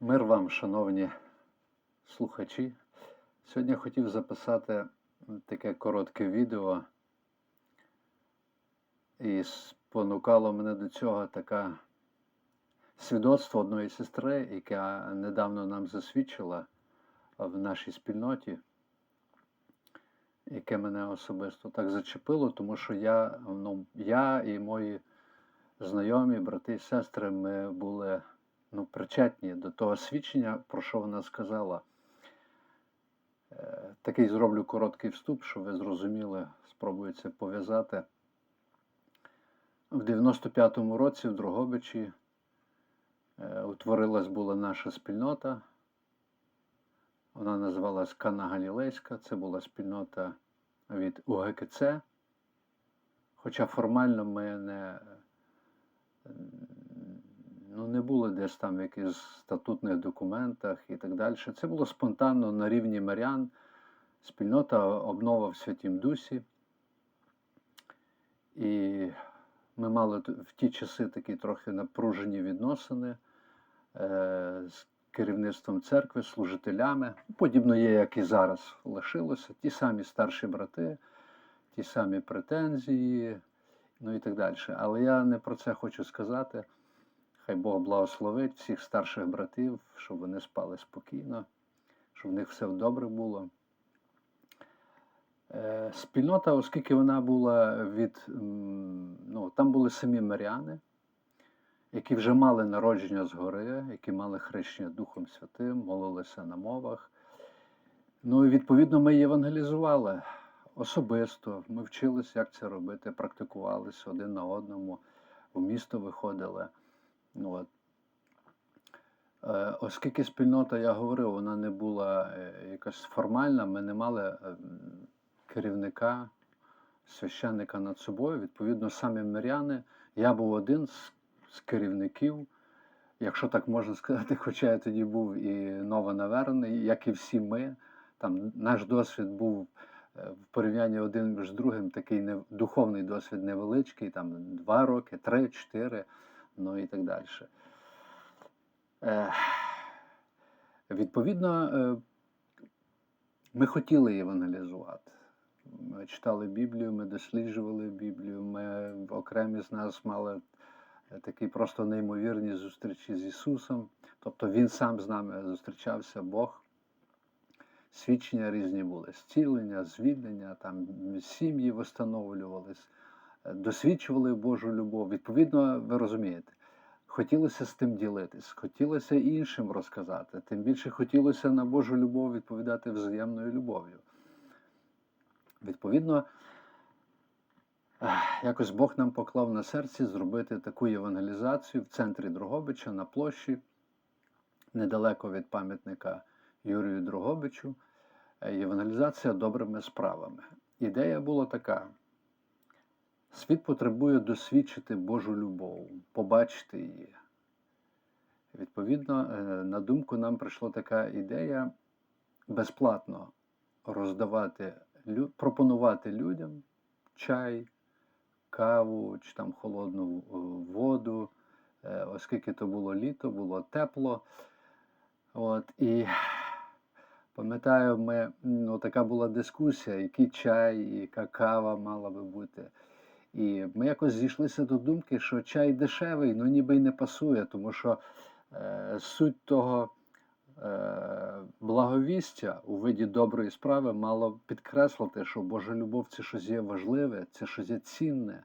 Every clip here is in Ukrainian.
Мир вам, шановні слухачі. Сьогодні я хотів записати таке коротке відео, і спонукало мене до цього таке свідоцтво одної сестри, яка недавно нам засвідчила в нашій спільноті, яке мене особисто так зачепило, тому що я, ну, я і мої знайомі, брати і сестри, ми були ну, причетні до того свідчення, про що вона сказала. Е, Такий зроблю короткий вступ, щоб ви зрозуміли, спробую це пов'язати. В 95-му році в Дрогобичі е, утворилась була наша спільнота. Вона називалась Кана Галілейська. Це була спільнота від УГКЦ. Хоча формально ми не, ну, не були десь там в якихось статутних документах і так далі. Це було спонтанно на рівні мирян. Спільнота обнова в Святім Дусі. І ми мали в ті часи такі трохи напружені відносини е, з керівництвом церкви, служителями. Подібно є, як і зараз лишилося. Ті самі старші брати, ті самі претензії, ну і так далі. Але я не про це хочу сказати. Хай Бог благословить всіх старших братів, щоб вони спали спокійно, щоб в них все добре було. Е, Спільнота, оскільки вона була від, ну, там були самі миряни, які вже мали народження згори, які мали хрещення Духом Святим, молилися на мовах. Ну і відповідно ми євангелізували особисто. Ми вчилися, як це робити, практикувалися один на одному, в місто виходили. Ну, от. Е, Оскільки спільнота, я говорив, вона не була е, якась формальна, ми не мали е, керівника, священника над собою. Відповідно, самі миряни. Я був один з, з керівників, якщо так можна сказати, хоча я тоді був і новонавернений, як і всі ми. Там наш досвід був в порівнянні один з другим такий духовний досвід невеличкий, там два роки, три, чотири, ну і так далі. Е, Відповідно, е, ми хотіли євангелізувати. Ми читали Біблію, ми досліджували Біблію, ми окремі з нас мали такі просто неймовірні зустрічі з Ісусом. Тобто Він сам з нами зустрічався, Бог. Свідчення різні були: зцілення, звільнення, там сім'ї встановлювались, досвідчували Божу любов. Відповідно, ви розумієте, хотілося з тим ділитись, хотілося іншим розказати. Тим більше хотілося на Божу любов відповідати взаємною любов'ю. Відповідно, якось Бог нам поклав на серці зробити таку євангелізацію в центрі Дрогобича на площі, недалеко від пам'ятника Юрію Дрогобичу. Євангелізація добрими справами. Ідея була така: світ потребує досвідчити Божу любов, побачити її. Відповідно, е, на думку нам прийшла така ідея безплатно роздавати, пропонувати людям чай, каву чи там холодну е, воду, е, оскільки то було літо, було тепло. От, і пам'ятаю, ми, ну, така була дискусія, який чай, яка кава мала би бути. І ми якось зійшлися до думки, що чай дешевий, ну ніби й не пасує, тому що е, суть того е, благовістя у виді доброї справи мало підкреслити, що Божа любов це щось є важливе, це щось є цінне.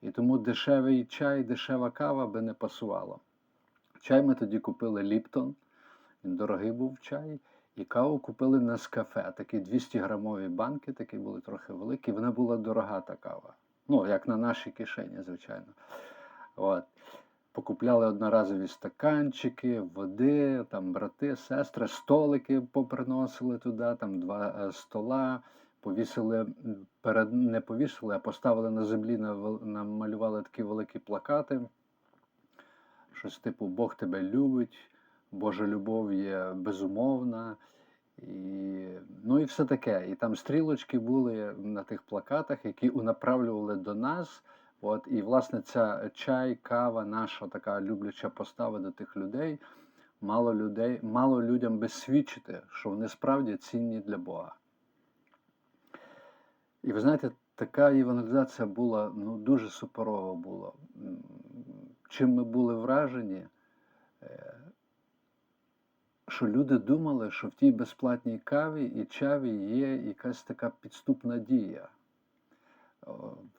І тому дешевий чай, дешева кава би не пасувало. Чай ми тоді купили Ліптон, він дорогий був чай. І каву купили на кафе, такі 200 грамові банки, такі були трохи великі. Вона була дорога та кава. Ну, як на нашій кишені, звичайно. От. Покупляли одноразові стаканчики, води, там брати, сестри, столики поприносили туди, там два е, стола, повісили, перед, не повісили, а поставили на землі, намалювали такі великі плакати. Щось типу Бог тебе любить, Божа любов є безумовна. І, ну і все таке. І там стрілочки були на тих плакатах, які унаправлювали до нас. От, і, власне, ця чай, кава, наша така любляча постава до тих людей, мало людей, мало людям би свідчити, що вони справді цінні для Бога. І ви знаєте, така евангелізація була ну, дуже суперова була. Чим ми були вражені, е, що люди думали, що в тій безплатній каві і чаві є якась така підступна дія.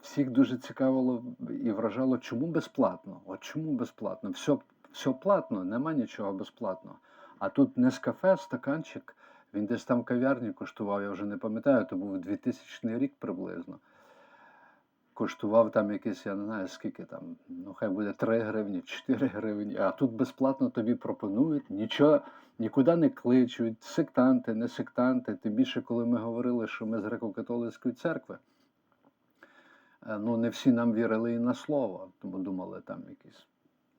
Всіх дуже цікавило і вражало, чому безплатно? От чому безплатно? Все, все платно, нема нічого безплатного. А тут не з кафе, стаканчик, він десь там кав'ярні коштував, я вже не пам'ятаю, то був 2000 рік приблизно. Коштував там якийсь, я не знаю скільки там, ну хай буде 3 гривні, 4 гривні, а тут безплатно тобі пропонують, нічого, нікуди не кличуть, сектанти, не сектанти. Тим більше, коли ми говорили, що ми з греко-католицької церкви, е, ну не всі нам вірили і на слово, тому думали, там якісь,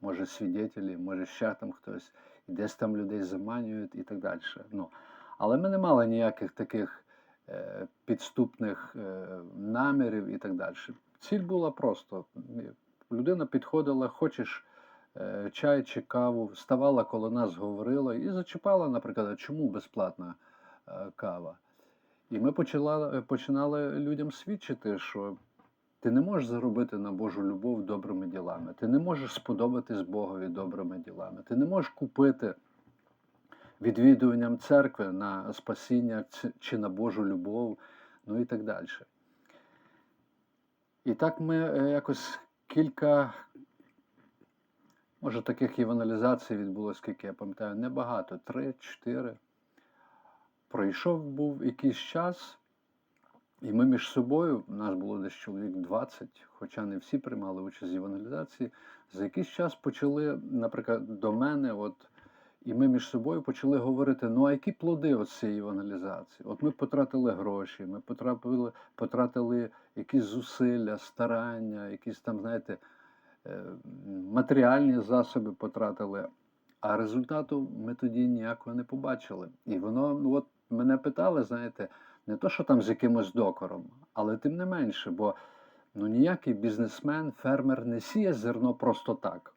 може, свідетелі, може, ще там хтось, і десь там людей заманюють і так далі. Ну, але ми не мали ніяких таких підступних е, намірів і так далі. Ціль була просто. Людина підходила, хочеш е, чай чи каву, ставала коло нас, говорила і зачіпала, наприклад, чому безплатна е, кава. І ми почала, починали людям свідчити, що ти не можеш заробити на Божу любов добрими ділами, ти не можеш сподобатись Богові добрими ділами, ти не можеш купити відвідуванням церкви на спасіння чи на Божу любов, ну і так далі. І так ми е, якось кілька, може, таких евангелізацій відбулося, скільки я пам'ятаю, небагато, три-чотири. Пройшов був якийсь час, і ми між собою, у нас було десь чоловік 20, хоча не всі приймали участь в евангелізації, за якийсь час почали, наприклад, до мене, от, і ми між собою почали говорити: ну а які плоди цієї евангелізації? От ми потратили гроші, ми потратили, потратили якісь зусилля, старання, якісь там, знаєте, е, матеріальні засоби потратили. А результату ми тоді ніякого не побачили. І воно, ну от мене питали, знаєте, не то, що там з якимось докором, але тим не менше, бо ну, ніякий бізнесмен, фермер не сіє зерно просто так.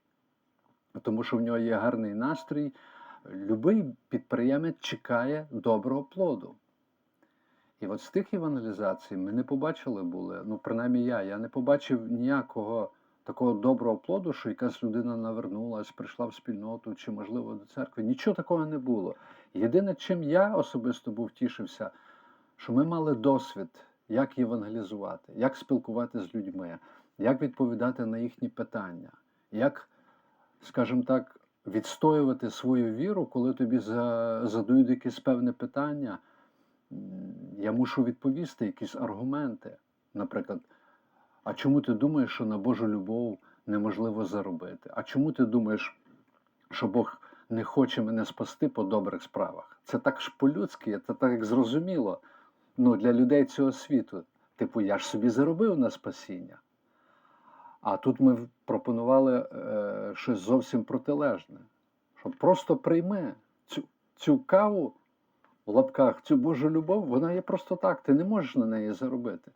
Тому що в нього є гарний настрій. Любий підприємець чекає доброго плоду. І от з тих евангелізацій ми не побачили були, ну принаймні я, я не побачив ніякого такого доброго плоду, що якась людина навернулась, прийшла в спільноту чи, можливо, до церкви. Нічого такого не було. Єдине, чим я особисто був тішився, що ми мали досвід, як євангелізувати, як спілкувати з людьми, як відповідати на їхні питання, як, скажімо так, відстоювати свою віру, коли тобі задають якесь певне питання. Я мушу відповісти якісь аргументи. Наприклад, а чому ти думаєш, що на Божу любов неможливо заробити? А чому ти думаєш, що Бог не хоче мене спасти по добрих справах? Це так ж по-людськи, це так як зрозуміло ну, для людей цього світу. Типу, я ж собі заробив на спасіння. А тут ми пропонували е, щось зовсім протилежне. Що просто прийми цю, цю каву в лапках, цю Божу любов, вона є просто так, ти не можеш на неї заробити.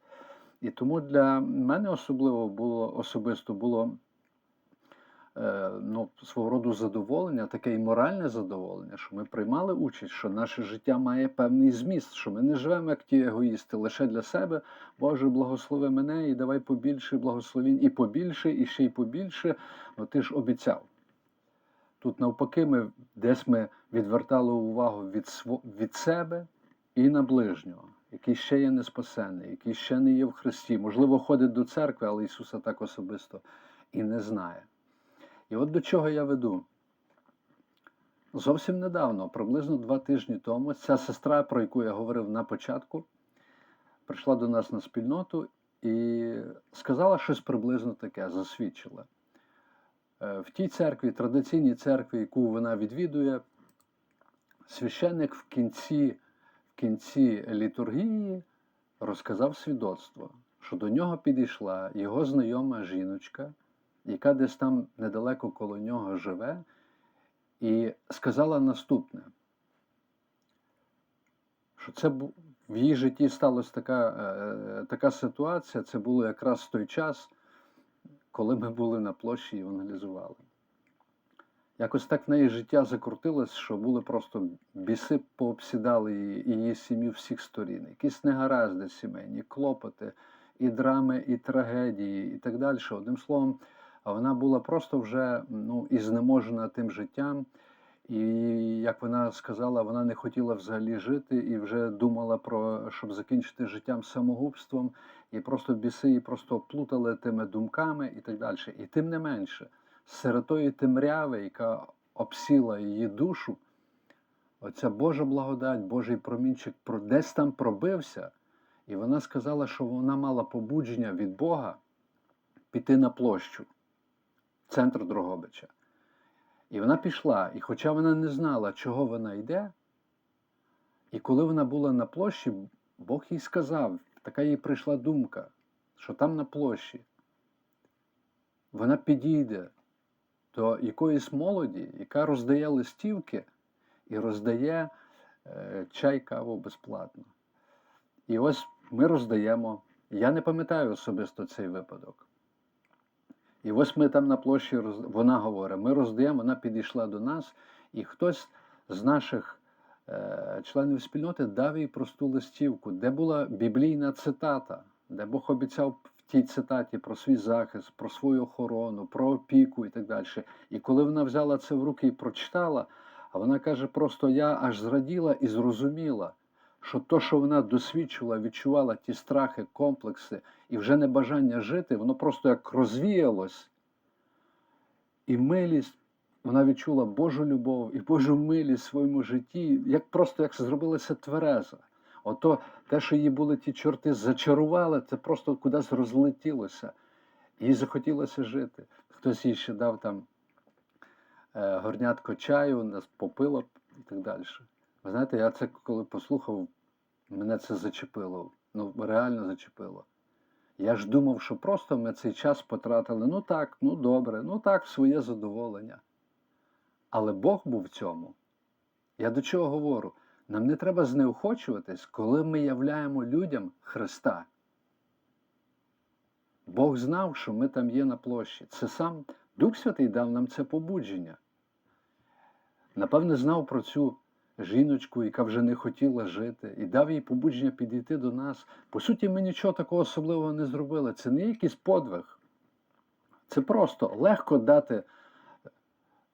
І тому для мене особливо було особисто було ну, свого роду задоволення, таке і моральне задоволення, що ми приймали участь, що наше життя має певний зміст, що ми не живемо як ті егоїсти лише для себе. Боже, благослови мене і давай побільше благословінь, і побільше, і ще й побільше. Ну ти ж обіцяв. Тут навпаки, ми десь ми відвертали увагу від, сво, від себе і на ближнього, який ще є неспасений, який ще не є в Христі. Можливо, ходить до церкви, але Ісуса так особисто і не знає. І от до чого я веду. Зовсім недавно, приблизно два тижні тому, ця сестра, про яку я говорив на початку, прийшла до нас на спільноту і сказала щось приблизно таке, засвідчила. Е, В тій церкві, традиційній церкві, яку вона відвідує, священник в кінці, в кінці літургії розказав свідоцтво, що до нього підійшла його знайома жіночка, яка десь там недалеко коло нього живе, і сказала наступне, що це в її житті сталася така, е, така ситуація, це було якраз той час, коли ми були на площі і евангелізували. Якось так в неї життя закрутилось, що були просто біси пообсідали її, її сім'ю всіх сторін. Якісь негаразди сімейні, клопоти, і драми, і трагедії, і так далі. Одним словом, а вона була просто вже ну, і знеможена тим життям. І як вона сказала, вона не хотіла взагалі жити і вже думала про щоб закінчити життям самогубством, і просто біси її просто плутали тими думками і так далі. І тим не менше, серед тої темряви, яка обсіла її душу, оця Божа благодать, Божий промінчик про- десь там пробився, і вона сказала, що вона мала побудження від Бога піти на площу, центр Дрогобича. І вона пішла, і хоча вона не знала, чого вона йде, і коли вона була на площі, Бог їй сказав, така їй прийшла думка, що там на площі вона підійде до якоїсь молоді, яка роздає листівки і роздає е, чай, каву безплатно. І ось ми роздаємо. Я не пам'ятаю особисто цей випадок. І ось ми там на площі, вона говорить, ми роздаємо, вона підійшла до нас, і хтось з наших е, членів спільноти дав їй просту листівку, де була біблійна цитата, де Бог обіцяв в тій цитаті про свій захист, про свою охорону, про опіку і так далі. І коли вона взяла це в руки і прочитала, а вона каже, просто я аж зраділа і зрозуміла, що то, що вона досвідчувала, відчувала ті страхи, комплекси і вже небажання жити, воно просто як розвіялось. І милість, вона відчула Божу любов і Божу милість в своєму житті, як просто як зробилася твереза. Ото те, що її були ті чорти, зачарували, це просто кудись розлетілося. Їй захотілося жити. Хтось їй ще дав там е, горнятко чаю, нас попила і так далі. Ви знаєте, я це коли послухав, мене це зачепило. Ну, реально зачепило. Я ж думав, що просто ми цей час потратили, ну так, ну добре, ну так, в своє задоволення. Але Бог був в цьому. Я до чого говорю? Нам не треба знеохочуватись, коли ми являємо людям Христа. Бог знав, що ми там є на площі. Це сам Дух Святий дав нам це побудження. Напевне, знав про цю жіночку, яка вже не хотіла жити, і дав їй побудження підійти до нас. По суті, ми нічого такого особливого не зробили. Це не якийсь подвиг. Це просто легко дати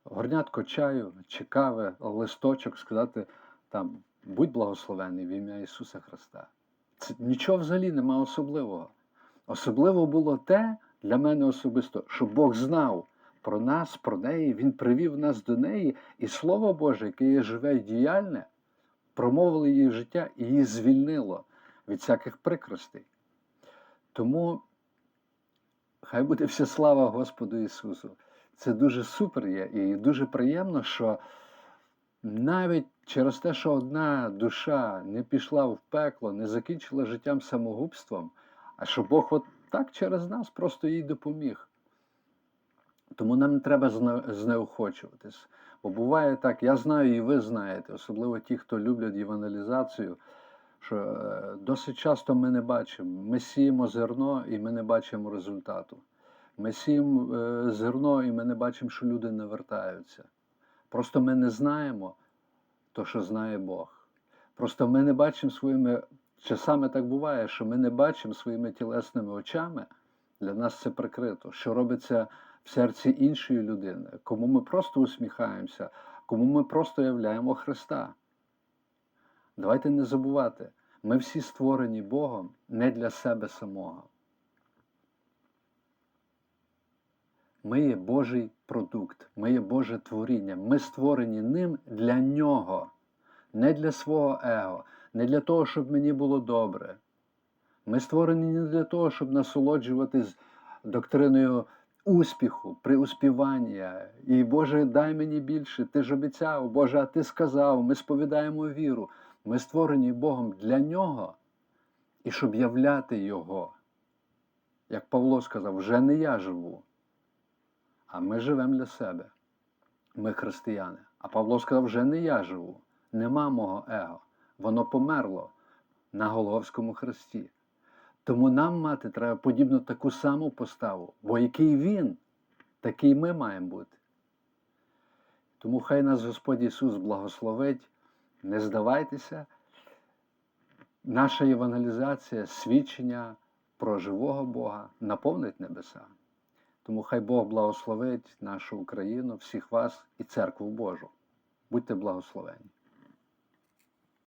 горнятко чаю чи кави, листочок, сказати там будь благословений в ім'я Ісуса Христа. Це нічого взагалі нема особливого. Особливо було те для мене особисто, що Бог знав про нас, про неї, Він привів нас до неї, і Слово Боже, яке є живе і діяльне, промовило її життя і її звільнило від всяких прикростей. Тому хай буде вся слава Господу Ісусу. Це дуже супер є і дуже приємно, що навіть через те, що одна душа не пішла в пекло, не закінчила життям самогубством, а що Бог от так через нас просто їй допоміг. Тому нам треба знеохочуватись. Бо буває так, я знаю і ви знаєте, особливо ті, хто люблять євангелізацію, що е, досить часто ми не бачимо. Ми сіємо зерно і ми не бачимо результату. Ми сіємо е, зерно і ми не бачимо, що люди не вертаються. Просто ми не знаємо то, що знає Бог. Просто ми не бачимо своїми, часами так буває, що ми не бачимо своїми тілесними очами, для нас це прикрито, що робиться в серці іншої людини, кому ми просто усміхаємося, кому ми просто являємо Христа. Давайте не забувати, ми всі створені Богом не для себе самого. Ми є Божий продукт, ми є Боже творіння. Ми створені ним для нього, не для свого его, не для того, щоб мені було добре. Ми створені не для того, щоб насолоджуватись доктриною успіху, приуспівання. І Боже, дай мені більше, ти ж обіцяв, Боже, а ти сказав, ми сповідаємо віру. Ми створені Богом для нього і щоб являти Його. Як Павло сказав, вже не я живу, а ми живемо для себе. Ми християни. А Павло сказав, вже не я живу, нема мого его. Воно померло на Голговському хресті. Тому нам мати треба подібно таку саму поставу, бо який він, такий ми маємо бути. Тому хай нас Господь Ісус благословить, не здавайтеся. Наша євангелізація, свідчення про живого Бога наповнить небеса. Тому хай Бог благословить нашу Україну, всіх вас і церкву Божу. Будьте благословені.